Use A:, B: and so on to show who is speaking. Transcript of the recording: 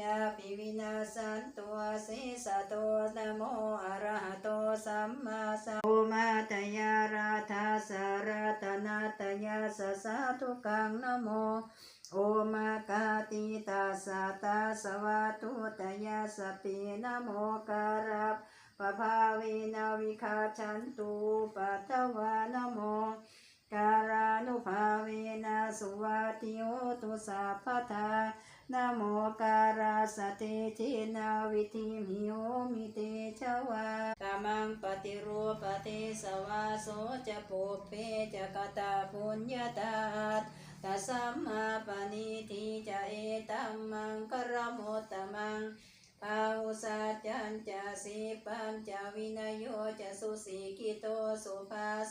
A: ญาปิวินาสันตัวสิสะโตนโมอะระหโตสัมมาสัมพุมาตยาราธาสารตนาตยาสสะทุกังนโมโอมากาติตาสาตาสวัตุตยาสปีนโมการัปภาวินาวิคาชันตูปัตวะ สุวัติโอตุสัพพทานโมการาสติทินาวิธิมิโอมิเตชวาตามังปฏิรูปฏิสวาโสจะปุเพจะกตาปุญญาตาตัสสัมมาปณิทิจะเอตัมมังกรโมตตมังปาอุสัจจันจะสีปัญจะวินโยจะสุสีกิโตสุภา